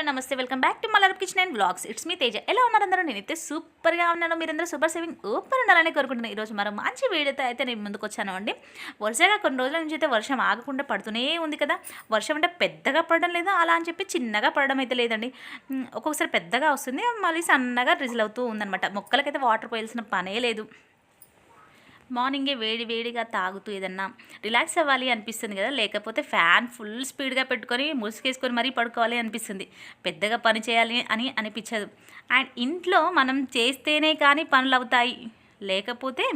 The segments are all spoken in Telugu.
హలో నమస్తే welcome back to Malar kitchen and blogs it's me Teja. ఎలా ఉన్నారు అందరూ? నేనైతే సూపర్గా ఉన్నాను. మీరందరూ సూపర్ సేవింగ్ సూపర్ ఉండాలని కోరుకుంటున్నాను ఈరోజు మరో మంచి వీడియోతో అయితే నేను ముందుకు వచ్చాను అండి. వరుసగా కొన్ని రోజుల నుంచి అయితే వర్షం ఆగకుండా పడుతూనే ఉంది కదా. వర్షం అంటే పెద్దగా పడడం లేదా అలా అని చెప్పి చిన్నగా పడడం అయితే లేదండి. ఒక్కొక్కసారి పెద్దగా వస్తుంది. మళ్ళీ సన్నగా రిజిల్ అవుతూ ఉందన్నమాట. మొక్కలకైతే వాటర్ పోయాల్సిన పనే లేదు. మార్నింగే వేడి వేడిగా తాగుతూ ఏదన్నా రిలాక్స్ అవ్వాలి అనిపిస్తుంది కదా లేకపోతే ఫ్యాన్ ఫుల్ స్పీడ్గా పెట్టుకొని ముసుగేసుకొని మరీ పడుకోవాలి అనిపిస్తుంది. పెద్దగా పని చేయాలి అని అనిపించదు. అండ్ ఇంట్లో మనం చేస్తేనే కానీ పనులు అవుతాయి. లేకపోతే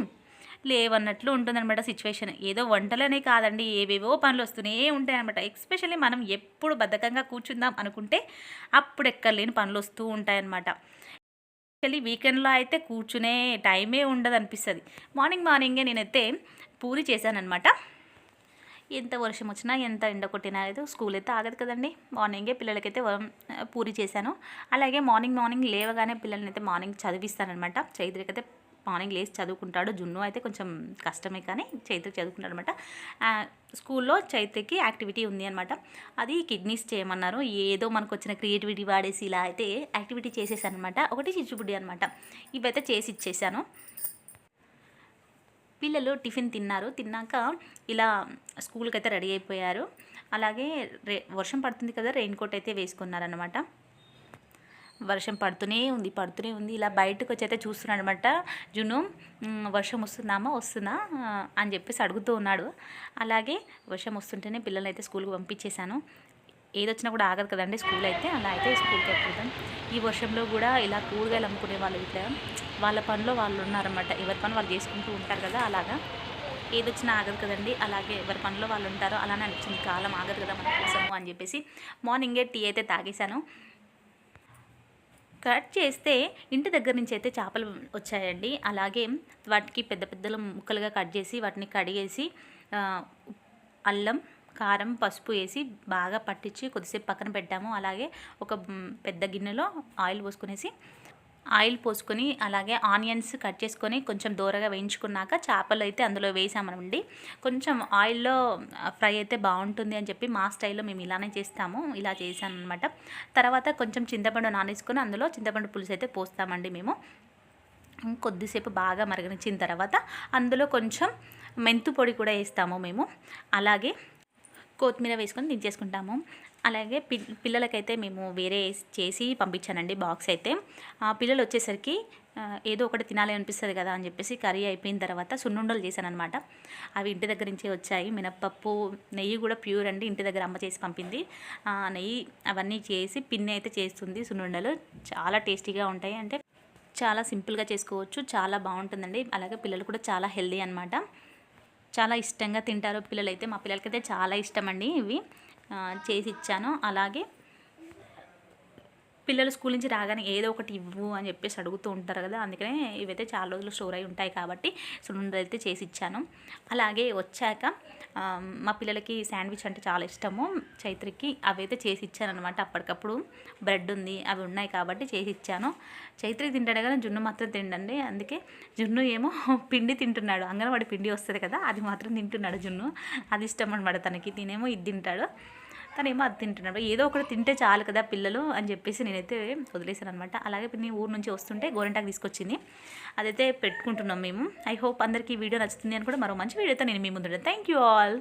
లేవన్నట్లు ఉంటుందన్నమాట సిచ్యువేషన్. ఏదో వంటలనే కాదండి ఏవేవో పనులు వస్తూనే ఉంటాయన్నమాట. ఎస్పెషల్లీ మనం ఎప్పుడు బద్ధకంగా కూర్చుందాం అనుకుంటే అప్పుడు ఎక్కర్లేని పనులు వస్తూ ఉంటాయన్నమాట. యాక్చువల్లీ వీకెండ్లో అయితే కూర్చునే టైమే ఉండదు అనిపిస్తుంది మార్నింగ్ మార్నింగే నేనైతే పూరి చేశానమాట ఎంత వర్షం వచ్చినా ఎంత ఎండ కొట్టినా అయితే స్కూల్ అయితే ఆగదు కదండి. మార్నింగే పిల్లలకైతే పూరి చేశాను. అలాగే మార్నింగ్ మార్నింగ్ లేవగానే పిల్లల్ని అయితే మార్నింగ్ చదివిస్తానమాట చైత్రికి అయితే మార్నింగ్ లేచి చదువుకుంటాడు. జున్ను అయితే కొంచెం కష్టమే కానీ చైత్రి చదువుకుంటాడు అనమాట స్కూల్లో చైత్రికి యాక్టివిటీ ఉంది అనమాట అది కిడ్నీస్ చేయమన్నారు. ఏదో మనకు వచ్చిన క్రియేటివిటీ వాడేసి ఇలా అయితే యాక్టివిటీ చేసేసాను అనమాట ఒకటి చిచ్చుబుడ్డి అనమాట ఇవైతే చేసి ఇచ్చేసాను. పిల్లలు టిఫిన్ తిన్నారు. తిన్నాక ఇలా స్కూల్కి అయితే రెడీ అయిపోయారు. అలాగే వర్షం పడుతుంది కదా రెయిన్ కోట్ అయితే వేసుకున్నారనమాట వర్షం పడుతూనే ఉంది పడుతూనే ఉంది. ఇలా బయటకు వచ్చి అయితే చూస్తున్నాడు అనమాట జును వర్షం వస్తుందామా? వస్తుందా? అని చెప్పేసి అడుగుతూ ఉన్నాడు. అలాగే వర్షం వస్తుంటేనే పిల్లల్ని అయితే స్కూల్కి పంపించేశాను. ఏదొచ్చినా కూడా ఆగదు కదండి స్కూల్ అయితే. అలా అయితే స్కూల్కి వెళ్ళిపోతాం. ఈ వర్షంలో కూడా ఇలా కూరగాయలు అమ్ముకునే వాళ్ళు ఇట్లా వాళ్ళ పనిలో వాళ్ళు ఉన్నారన్నమాట. ఎవరి పని వాళ్ళు చేసుకుంటూ ఉంటారు కదా అలాగా. ఏదొచ్చినా ఆగదు కదండి. అలాగే ఎవరి పనిలో వాళ్ళు ఉంటారో అలానే అనిపించింది కాలం ఆగదు కదా మన కోసము అని చెప్పేసి మార్నింగే టీ అయితే తాగేశాను. కట్ చేస్తే ఇంటి దగ్గర నుంచి అయితే చేపలు వచ్చాయండి. అలాగే వాటికి పెద్ద పెద్దలు ముక్కలుగా కట్ చేసి వాటిని కడిగేసి అల్లం కారం పసుపు వేసి బాగా పట్టించి కొద్దిసేపు పక్కన పెట్టాము. అలాగే ఒక పెద్ద గిన్నెలో ఆయిల్ పోసుకునేసి ఆయిల్ పోసుకొని అలాగే ఆనియన్స్ కట్ చేసుకొని కొంచెం దూరగా వేయించుకున్నాక చేపలు అయితే అందులో వేసామనండి కొంచెం ఆయిల్లో ఫ్రై అయితే బాగుంటుంది అని చెప్పి మా స్టైల్లో మేము ఇలానే చేస్తాము ఇలా చేశాను అనమాట తర్వాత కొంచెం చింతపండు నానేసుకొని అందులో చింతపండు పులుసు అయితే పోస్తామండి మేము. కొద్దిసేపు బాగా మరగనిచ్చిన తర్వాత అందులో కొంచెం మెంతు పొడి కూడా వేస్తాము మేము. అలాగే కొత్తిమీర వేసుకొని దించేసుకుంటాము అలాగే పి పిల్లలకైతే మేము వేరే చేసి పంపించానండి బాక్స్ అయితే. ఆ పిల్లలు వచ్చేసరికి ఏదో ఒకటి తినాలి అనిపిస్తుంది కదా అని చెప్పేసి కర్రీ అయిపోయిన తర్వాత సున్నుండలు చేశాను అనమాట అవి ఇంటి దగ్గర నుంచే వచ్చాయి. మినప్పప్పు నెయ్యి కూడా ప్యూర్ అండి. ఇంటి దగ్గర అమ్మ చేసి పంపింది. ఆ, నెయ్యి అవన్నీ చేసి పిన్ని అయితే చేస్తుంది సున్నుండలు. చాలా టేస్టీగా ఉంటాయి. అంటే చాలా సింపుల్గా చేసుకోవచ్చు. చాలా బాగుంటుందండి. అలాగే పిల్లలు కూడా చాలా హెల్దీ అనమాట చాలా ఇష్టంగా తింటారు పిల్లలైతే. మా పిల్లలకైతే చాలా ఇష్టం అండి ఇవి చేసి ఇచ్చాను. అలాగే పిల్లలు స్కూల్ నుంచి రాగానే ఏదో ఒకటి ఇవ్వు అని చెప్పేసి అడుగుతూ ఉంటారు కదా అందుకనే ఇవైతే చాలా రోజులు స్టోర్ అయి ఉంటాయి కాబట్టి సున్నుండలు అయితే చేసి ఇచ్చాను. అలాగే వచ్చాక మా పిల్లలకి శాండ్విచ్ అంటే చాలా ఇష్టము. చైత్రికి అవి అయితే చేసి ఇచ్చాను అనమాట అప్పటికప్పుడు బ్రెడ్ ఉంది అవి ఉన్నాయి కాబట్టి చేసి ఇచ్చాను. చైత్రికి తింటాడు కదా జున్ను మాత్రం తిండండి. అందుకే జున్ను ఏమో పిండి తింటున్నాడు. అంగన్వాడి పిండి వస్తుంది కదా అది మాత్రం తింటున్నాడు జున్ను. అది ఇష్టం అనమాట తనకి. తినేమో ఇది తింటాడు. తనేమో అది తింటున్నాడు. ఏదో ఒకటి తింటే చాలు కదా పిల్లలు అని చెప్పేసి నేనైతే వదిలేసాను అనమాట అలాగే నేను ఊరు నుంచి వస్తుంటే గోరెంటాకు తీసుకొచ్చింది. అదైతే పెట్టుకుంటున్నాం మేము. ఐ హోప్ అందరికీ ఈ వీడియో నచ్చుతుంది అని కూడా మరో మంచి వీడియోతో నేను మీ ముందు థ్యాంక్ యూ ఆల్.